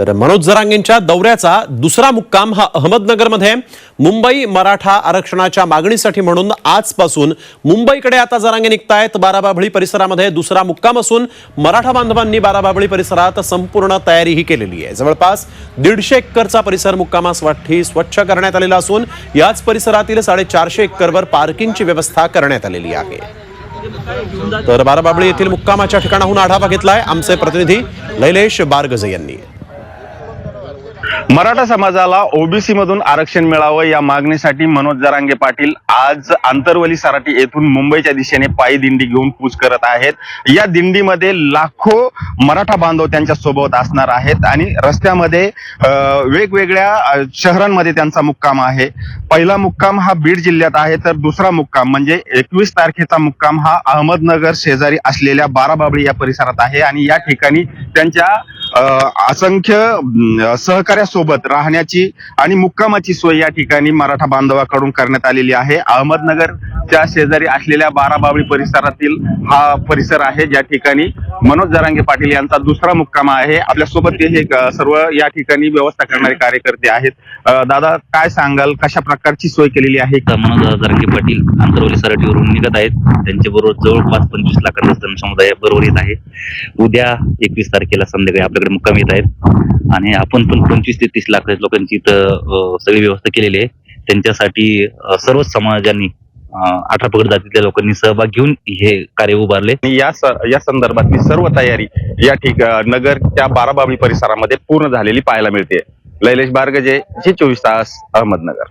तर मनोज जरांगेंच्या दौऱ्याचा दुसरा मुक्काम हा अहमदनगरमध्ये. मुंबई मराठा आरक्षणाच्या मागणीसाठी म्हणून आजपासून मुंबईकडे आता जरांगे निघतायत. बाराबाभळी परिसरामध्ये दुसरा मुक्काम असून मराठा बांधवांनी बाराबाभळी परिसरात संपूर्ण तयारीही केलेली आहे. जवळपास दीडशे एकरचा परिसर मुक्कामासाठी स्वच्छ करण्यात आलेला असून याच परिसरातील साडेचारशे एकरवर पार्किंगची व्यवस्था करण्यात आलेली आहे. तर बाराबाबळी येथील मुक्कामाच्या ठिकाणाहून आढावा घेतलाय आमचे प्रतिनिधी लैलेश बारगजे यांनी. मराठा समाजाला ओबीसी मधून आरक्षण मिळावं या मागणीसाठी मनोज जरांगे पाटील आज आंतरवली सराटी येथून मुंबईच्या दिशेने पायी दिंडी घेऊन कूच करत आहेत. या दिंडीमध्ये लाखो मराठा बांधव त्यांच्यासोबत असणार आहेत आणि रस्त्यामध्ये वेगवेगळ्या शहरांमध्ये त्यांचा मुक्काम आहे. पहिला मुक्काम हा बीड जिल्ह्यात आहे तर दुसरा मुक्काम म्हणजे एकवीस तारखेचा मुक्काम हा अहमदनगर शेजारी असलेल्या बाराबाबळी या परिसरात आहे आणि या ठिकाणी त्यांच्या असंख्य सहकार्यासोबत राहण्याची आणि मुक्कामाची सोय या ठिकाणी मराठा बांधवाकडून करण्यात आलेली आहे. अहमदनगर च्या शेजारी असलेल्या बाराबावळी परिसरातील हा परिसर आहे ज्या ठिकाणी मनोज जरांगे पाटील यांचा दुसरा मुक्काम आहे. आपल्यासोबत ते हे सर्व या ठिकाणी व्यवस्था करणारे कार्यकर्ते आहेत. दादा काय सांगाल? कशा प्रकारची सोय केलेली आहे? मनोज जरांगे पाटील आंतरवली सराटीवरून निघत आहेत. त्यांच्या बरोबर जवळपास पंचवीस लाखांचा जनसमुदाय बरोबर येत आहे. उद्या एकवीस तारखेला संध्याकाळी आपल्याकडे मुक्काम येत आहेत. आणि आपण पण पंचवीस ते तीस लाख लोकांची इथं सगळी व्यवस्था केलेली आहे. त्यांच्यासाठी सर्वच समाजांनी अठरा पगड जातीतल्या लोकांनी सहभाग घेऊन हे कार्य उभारले. आणि या या संदर्भातली सर्व तयारी या ठिक नगरच्या बाराबावळी परिसरामध्ये पूर्ण झालेली पाहायला मिळते. लैलेश बारगजे जे चोवीस तास अहमदनगर.